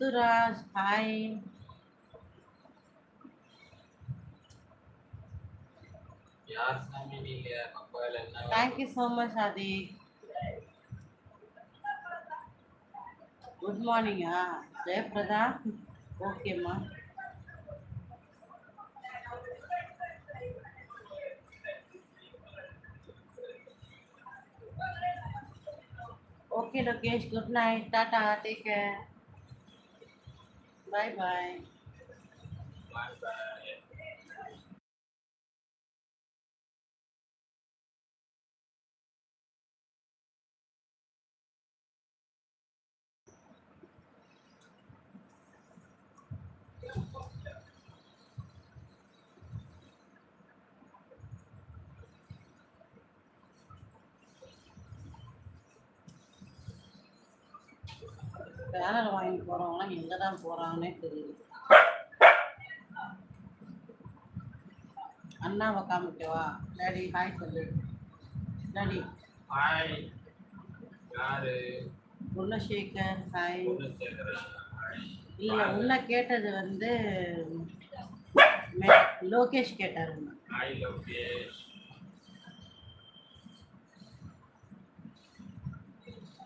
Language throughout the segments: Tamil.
முத்துராஜ் ஹாய் யார் சாமி நீங்க மொபைல் என்ன thank you so much Aadhi good மார்னிங்கா Jayaprada ஓகேம்மா ஓகே லோகேஷ் குட் 拜拜。拜拜。பேனர் வாங்கி போகிறவங்களாம் எங்கே தான் போகிறாங்கன்னே தெரியல. அண்ணாவை காமிக்கவா டாடி ஹாய் சொல்லு. டாடி. ஹாய் யாரு? குணசேகர் ஹாய் இல்லை உன்னை கேட்டது வந்து லோகேஷ் கேட்டார். ஹாய் லோகேஷ்.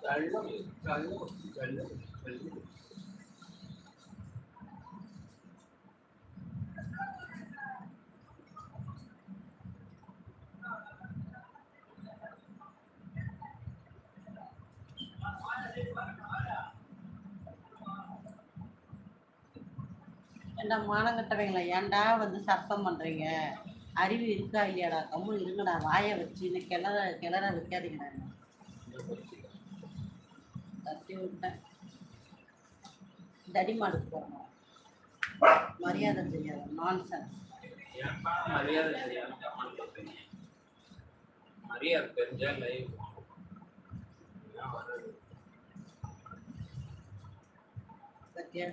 கல்லு கல்லு கல்லு ஏண்டா மானங்கட்டவங்களா? ஏன்டா வந்து சத்தம் பண்ணுறீங்க அறிவு இருக்கா இல்லையாடா? கம்முன்னு இருங்கடா. வாயை இன்னும் கிளற கிளற வைக்காதீங்கடா. தட்டி விட்டேன். தடிமாடுக்கு போகிறோம் மரியாதை தெரியாது. நான்சென்ஸ் மரியாதை மரியாதை தெரிஞ்சா லைவ் பத்தியா?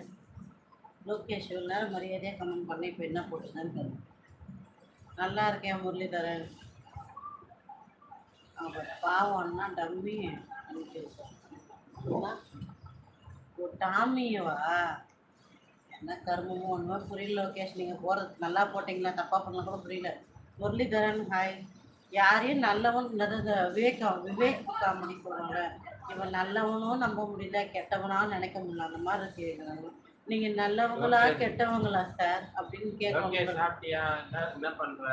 லோகேஷ் இவ்வளோ நேரம் மரியாதையாக கமெண்ட் பண்ணி இப்போ என்ன போட்டுதான்னு தெரியும் நல்லா இருக்கேன் முரளிதரன். அவன் பாவம்னா டம்மி அனுப்பி வச்சான். ஓ டாமியவா? என்ன கருமமோ ஒன்றுமே புரியல லோகேஷ். நீங்கள் போகிறது நல்லா போட்டிங்களா? தப்பாக பண்ணலாம் கூட புரியல. முரளிதரன் ஹாய் யாரையும் நல்லவன் விவேக் விவேக் காமெடி சொல்கிறாங்க இவன் நல்லவனும் நம்ப முடியல கெட்டவனா நினைக்க முடியல. அந்த மாதிரி கேட்குறாங்க நீங்கள் நல்லவங்களா. கெட்டவங்களா சார் அப்படின்னு கேட்கணும் என்ன பண்ற?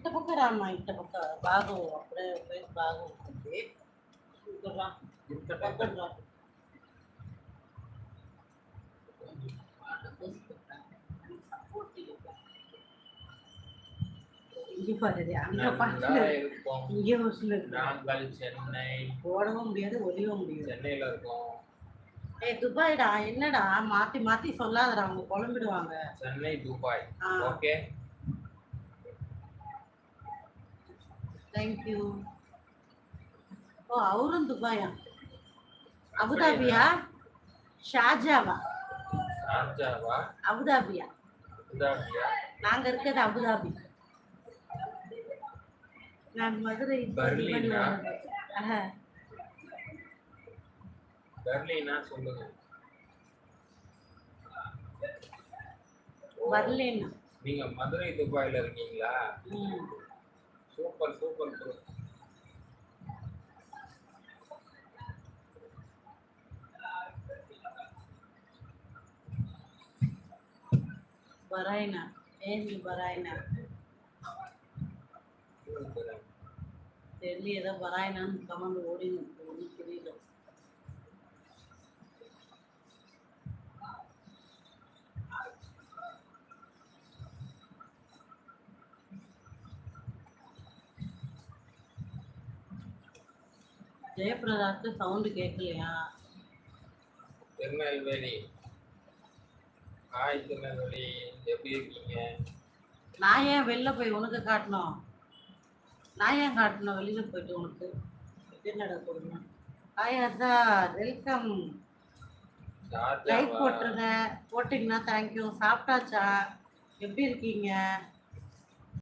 ఇట్ట పక్క రామ్మా ఇట్ట పక్క బాగు అప్పుడే ఫేస్ బాగా ఉంటుంది ఇక్కడ రా இந்த పక్కన பக்கம் రా இங்க பாரு அங்க நல்லா பாட்டு இருக்கோம் இங்கே வசூல் நாங்கள் சென்னை ஓடவும் முடியாது ஒளியவும் முடியாது சென்னையில இருக்கோம் ஏய் துபாய்டா என்னடா மாத்தி மாத்தி சொல்லாதடா அவங்க குழம்பிடுவாங்க Chennai Dubai ah. Okay Thank you ஓ அவரும் துபாயா அபுதாபியா ஷாஜாவா அபுதாபியா நாங்க இருக்கிறது அபுதாபி நான் மதுரை பர்லினா? சொல்லுங்க. பர்லின். நீங்க மதுரை துபாயில இருக்கீங்களா. சூப்பர் சூப்பர் ப்ரோ பராயினா ஏஞ்சி பராயினா தெரியல ஏதோ பராயினான்னு கமெண்ட் ஓடின்னு ஜெயபிரதாக்கு சவுண்டு கேட்கலையா திருநெல்வேலி. ஹாய் திருநெல்வேலி எப்படி இருக்கீங்க? நான் ஏன் வெளில போய் உனக்கு காட்டணும்? நான் ஏன் காட்டணும்? வெளியில போயிட்டு உனக்கு. என்னடா கொடுங்க. ஹாய் அசா வெல்கம் லைக் போட்டுருங்க. போட்டிங்கன்னா தேங்க்யூ சாப்பிட்டாச்சா? எப்படி இருக்கீங்க?